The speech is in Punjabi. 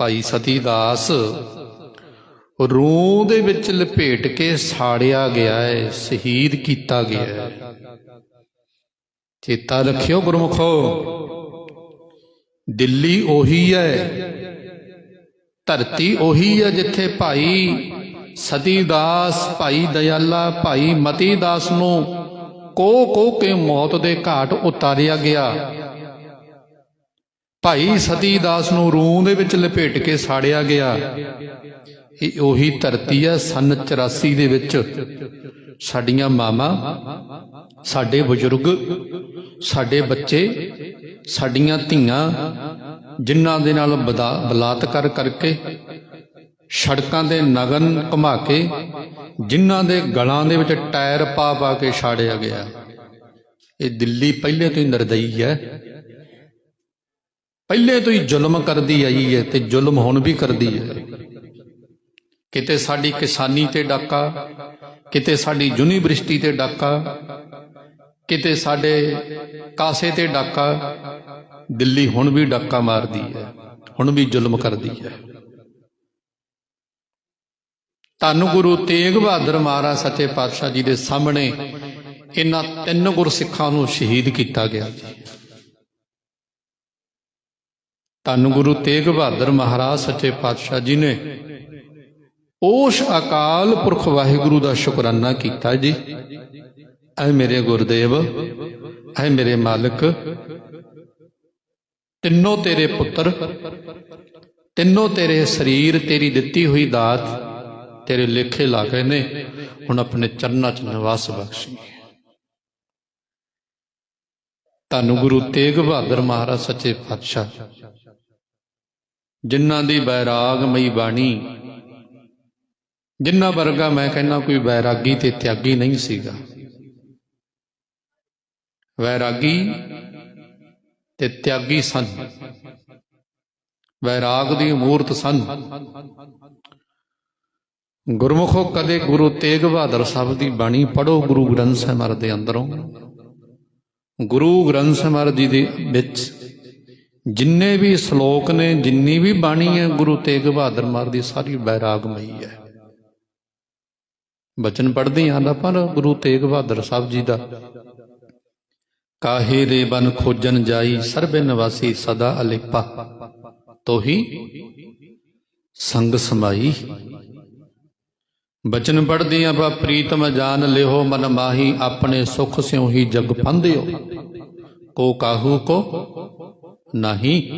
ਭਾਈ ਸਤੀ ਦਾਸ, ਰੂਹ ਦੇ ਵਿੱਚ ਲਪੇਟ ਕੇ ਸਾੜਿਆ ਗਿਆ ਹੈ ਸ਼ਹੀਦ ਕੀਤਾ ਗਿਆ ਹੈ ਚੇਤਾ ਰੱਖਿਓ ਗੁਰਮੁਖੋ ਦਿੱਲੀ ਉਹੀ ਹੈ ਧਰਤੀ ਉਹੀ ਹੈ ਜਿੱਥੇ ਭਾਈ ਸਤੀ ਦਾਸ, ਭਾਈ ਦਇਆਲਾ, ਭਾਈ ਮਤੀ ਦਾਸ ਨੂੰ ਕੋ ਕੋ ਕੇ ਮੌਤ ਦੇ ਘਾਟ ਉਤਾਰਿਆ ਗਿਆ। ਭਾਈ ਸਤੀ ਦਾਸ ਨੂੰ ਰੂਹ ਦੇ ਵਿੱਚ ਲਪੇਟ ਕੇ ਸਾੜਿਆ ਗਿਆ। ਇਹ ਉਹੀ ਧਰਤੀ ਹੈ ਸਨ 84 ਦੇ ਵਿੱਚ। ਸਾਡੀਆਂ ਮਾਵਾਂ, ਸਾਡੇ ਬਜ਼ੁਰਗ, ਸਾਡੇ ਬੱਚੇ, ਸਾਡੀਆਂ ਧੀਆਂ, ਜਿਨ੍ਹਾਂ ਦੇ ਨਾਲ ਬਦਾ- ਬਲਾਤਕਾਰ ਕਰਕੇ, ਸੜਕਾਂ ਦੇ ਨਗਨ ਘੁਮਾ ਕੇ, ਜਿਨ੍ਹਾਂ ਦੇ ਗਲਾਂ ਦੇ ਵਿੱਚ ਟਾਇਰ ਪਾ ਪਾ ਕੇ ਛਾੜਿਆ ਗਿਆ। ਇਹ ਦਿੱਲੀ ਪਹਿਲੇ ਤੋਂ ਹੀ ਨਿਰਦਈ ਹੈ। ਪਹਿਲੇ ਤੋਂ ਹੀ ਜ਼ੁਲਮ ਕਰਦੀ ਆਈ ਹੈ ਤੇ ਜ਼ੁਲਮ ਹੁਣ ਵੀ ਕਰਦੀ ਹੈ। ਕਿਤੇ ਸਾਡੀ ਕਿਸਾਨੀ ਤੇ ਡਾਕਾ, ਕਿਤੇ ਸਾਡੀ ਯੂਨੀਵਰਸਿਟੀ ਤੇ ਡਾਕਾ, ਕਿਤੇ ਸਾਡੇ ਕਾਸੇ ਤੇ ਡਾਕਾ, ਦਿੱਲੀ ਹੁਣ ਵੀ ਡਾਕਾ ਮਾਰਦੀ ਹੈ, ਹੁਣ ਵੀ ਜ਼ੁਲਮ ਕਰਦੀ ਹੈ। ਧੰਨ ਗੁਰੂ ਤੇਗ ਬਹਾਦਰ ਮਹਾਰਾਜ ਸੱਚੇ ਪਾਤਸ਼ਾਹ ਜੀ ਦੇ ਸਾਹਮਣੇ ਇਹਨਾਂ ਤਿੰਨ ਗੁਰਸਿੱਖਾਂ ਨੂੰ ਸ਼ਹੀਦ ਕੀਤਾ ਗਿਆ ਧੰਨ ਗੁਰੂ ਤੇਗ ਬਹਾਦਰ ਮਹਾਰਾਜ ਸੱਚੇ ਪਾਤਸ਼ਾਹ ਜੀ ਨੇ। ਉਸ ਅਕਾਲ ਪੁਰਖ ਵਾਹਿਗੁਰੂ ਦਾ ਸ਼ੁਕਰਾਨਾ ਕੀਤਾ ਜੀ। ਐ ਮੇਰੇ ਗੁਰਦੇਵ, ਐ ਮੇਰੇ ਮਾਲਕ, ਤਿੰਨੋਂ ਤੇਰੇ ਪੁੱਤਰ, ਤਿੰਨੋਂ ਤੇਰੇ ਸਰੀਰ, ਤੇਰੀ ਦਿੱਤੀ ਹੋਈ ਦਾਤ ਤੇਰੇ ਲੇਖੇ ਲਾ ਗਏ ਨੇ। ਹੁਣ ਆਪਣੇ ਚਰਨਾਂ 'ਚ ਨਿਵਾਸ ਬਖਸ਼ੀ। ਧੰਨ ਗੁਰੂ ਤੇਗ ਬਹਾਦਰ ਮਹਾਰਾਜ ਸੱਚੇ ਪਾਤਸ਼ਾਹ। ਜਿਨ੍ਹਾਂ ਦੀ ਬੈਰਾਗਮਈ ਬਾਣੀ। ਜਿੰਨਾ ਵਰਗਾ ਮੈਂ ਕਹਿੰਦਾ ਕੋਈ ਵੈਰਾਗੀ ਤੇ ਤਿਆਗੀ ਨਹੀਂ ਸੀਗਾ। ਵੈਰਾਗੀ ਤੇ ਤਿਆਗੀ ਸਨ। ਵੈਰਾਗ ਦੀ ਮੂਰਤ ਸਨ। ਗੁਰਮੁਖੋ ਕਦੇ ਗੁਰੂ ਤੇਗ ਬਹਾਦਰ ਸਾਹਿਬ ਦੀ ਬਾਣੀ ਪੜੋ ਗੁਰੂ ਗ੍ਰੰਥ ਸਾਹਿਬ ਮਹਾਰਾਜ ਦੇ ਅੰਦਰੋਂ। ਗੁਰੂ ਗ੍ਰੰਥ ਸਾਹਿਬ ਮਹਾਰਾਜ ਜੀ ਦੇ ਵਿੱਚ ਜਿੰਨੇ ਵੀ ਸ਼ਲੋਕ ਨੇ, ਜਿੰਨੀ ਵੀ ਬਾਣੀ ਹੈ, ਗੁਰੂ ਤੇਗ ਬਹਾਦਰ ਮਾਰ ਦੀ ਸਾਰੀ ਬੈਰਾਗਮਈ ਹੈ। ਬਚਨ ਪੜ੍ਹਦੇ ਹਾਂ ਆਪਾਂ ਗੁਰੂ ਤੇਗ ਬਹਾਦਰ ਸਾਹਿਬ ਜੀ ਦਾ। ਕਾਹੇ ਦੇ ਬਨ ਖੋਜਨ ਜਾਈ, ਸਰਬੇ ਨਿਵਾਸੀ ਸਦਾ ਅਲੇਪਾ। ਤੋਹੀ ਸੰਗ ਸਮਾਈ। ਬਚਨ ਪੜ੍ਹਦੇ ਹਾਂ ਪ੍ਰੀਤਮ ਜਾਨ ਲਿਓ ਮਨ ਮਾਹੀ, ਆਪਣੇ ਸੁਖ ਸਿਉ ਹੀ ਜਗ ਪੰਧਿਓ। ਕੋ ਕਾਹੂ ਕੋ ਨਹੀਂ।